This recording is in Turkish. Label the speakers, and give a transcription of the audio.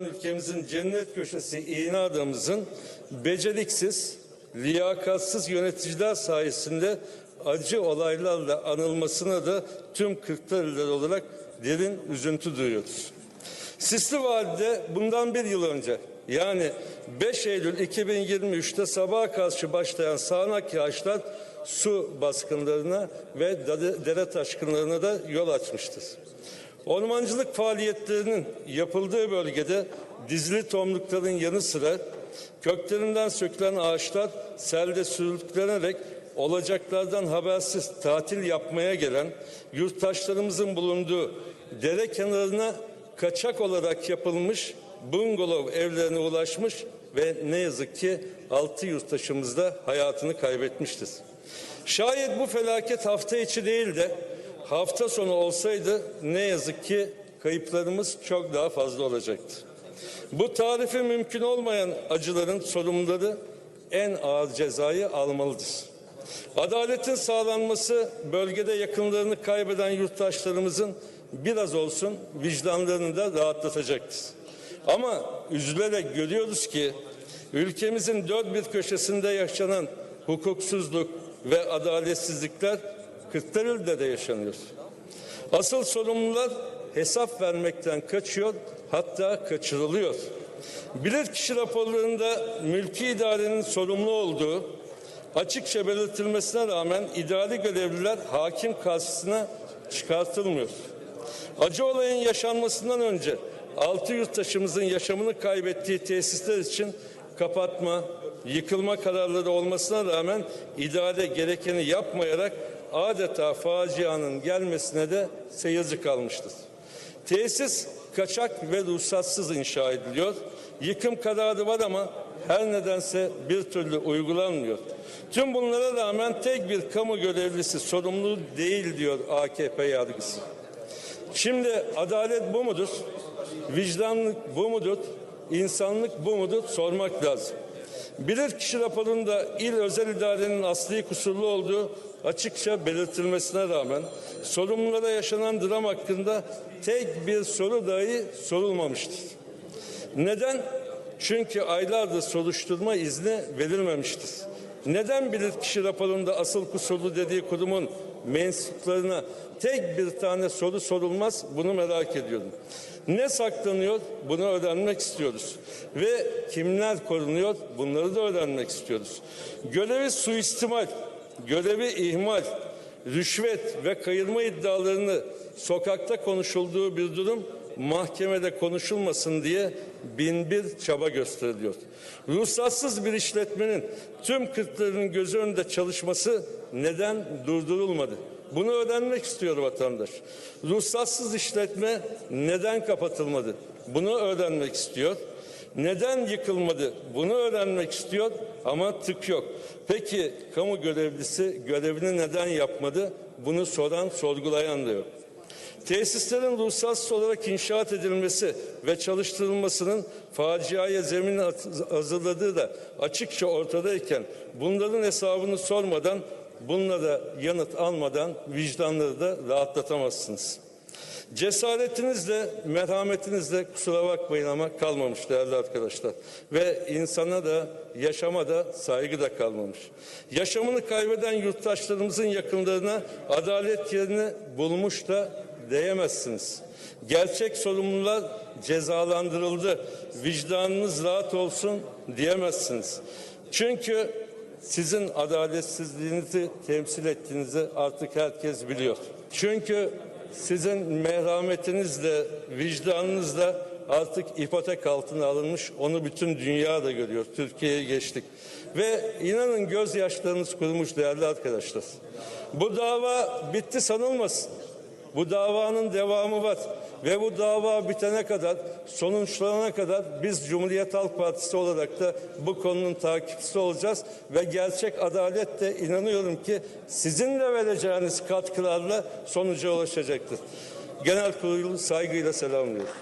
Speaker 1: Ülkemizin cennet köşesi iğne adamımızın beceriksiz, liyakatsız yöneticiler sayesinde acı olaylarla anılmasına da tüm Kırklareliler olarak derin üzüntü duyuyoruz. Sisli Vadi'de bundan bir yıl önce yani 5 Eylül 2023'te sabaha karşı başlayan sağanak yağışlar su baskınlarına ve dere taşkınlarına da yol açmıştır. Ormancılık faaliyetlerinin yapıldığı bölgede dizili tomrukların yanı sıra köklerinden sökülen ağaçlar selde sürüklenerek olacaklardan habersiz tatil yapmaya gelen yurttaşlarımızın bulunduğu dere kenarına kaçak olarak yapılmış bungalov evlerine ulaşmış ve ne yazık ki altı yurttaşımız da hayatını kaybetmiştir. Şayet bu felaket hafta içi değil de hafta sonu olsaydı ne yazık ki kayıplarımız çok daha fazla olacaktı. Bu tarifi mümkün olmayan acıların sorumluları en ağır cezayı almalıdır. Adaletin sağlanması bölgede yakınlarını kaybeden yurttaşlarımızın biraz olsun vicdanlarını da rahatlatacaktır. Ama üzülerek görüyoruz ki ülkemizin dört bir köşesinde yaşanan hukuksuzluk ve adaletsizlikler Kırklareli'de de yaşanıyor. Asıl sorumlular hesap vermekten kaçıyor hatta kaçırılıyor. Bilirkişi raporlarında mülki idarenin sorumlu olduğu açıkça belirtilmesine rağmen idari görevliler hakim karşısına çıkartılmıyor. Acı olayın yaşanmasından önce altı yurttaşımızın yaşamını kaybettiği tesisler için kapatma, yıkılma kararları olmasına rağmen idare gerekeni yapmayarak adeta facianın gelmesine de seyirci kalmıştır. Tesis kaçak ve ruhsatsız inşa ediliyor. Yıkım kararı var ama her nedense bir türlü uygulanmıyor. Tüm bunlara rağmen tek bir kamu görevlisi sorumlu değil diyor AKP yargısı. Şimdi adalet bu mudur? Vicdanlık bu mudur? İnsanlık bu mudur? Sormak lazım. Bilirkişi raporunda il özel idarenin asli kusurlu olduğu açıkça belirtilmesine rağmen sorumlulara yaşanan dram hakkında tek bir soru dahi sorulmamıştır. Neden? Çünkü aylardır soruşturma izni verilmemiştir. Neden bilirkişi raporunda asıl kusurlu dediği kurumun mensuplarına tek bir tane soru sorulmaz bunu merak ediyorum. Ne saklanıyor bunu öğrenmek istiyoruz. Ve kimler korunuyor bunları da öğrenmek istiyoruz. Görevi suistimal, görevi ihmal, rüşvet ve kayırma iddialarını sokakta konuşulduğu bir durum mahkemede konuşulmasın diye bin bir çaba gösteriliyor. Ruhsatsız bir işletmenin tüm kırklarının gözü önünde çalışması neden durdurulmadı? Bunu öğrenmek istiyor vatandaş. Ruhsatsız işletme neden kapatılmadı? Bunu öğrenmek istiyor. Neden yıkılmadı? Bunu öğrenmek istiyor ama tık yok. Peki kamu görevlisi görevini neden yapmadı? Bunu soran, sorgulayan da yok. Tesislerin ruhsatsız olarak inşaat edilmesi ve çalıştırılmasının faciaya zemin hazırladığı da açıkça ortadayken bunların hesabını sormadan bunlara yanıt almadan vicdanları da rahatlatamazsınız. Cesaretinizle, merhametinizle kusura bakmayın ama kalmamış değerli arkadaşlar. Ve insana da, yaşama da saygı da kalmamış. Yaşamını kaybeden yurttaşlarımızın yakınlarına adalet yerini bulmuş da diyemezsiniz. Gerçek sorumlular cezalandırıldı. Vicdanınız rahat olsun diyemezsiniz. Çünkü sizin adaletsizliğinizi temsil ettiğinizi artık herkes biliyor. Çünkü sizin merhametinizle, vicdanınızla artık ipotek altına alınmış. Onu bütün dünya da görüyor. Türkiye'ye geçtik. Ve inanın gözyaşlarınız kurumuş değerli arkadaşlar. Bu dava bitti sanılmasın. Bu davanın devamı var ve bu dava bitene kadar, sonuçlanana kadar biz Cumhuriyet Halk Partisi olarak da bu konunun takipçisi olacağız ve gerçek adalet de inanıyorum ki sizin de vereceğiniz katkılarla sonuca ulaşacaktır. Genel kurulu saygıyla selamlıyorum.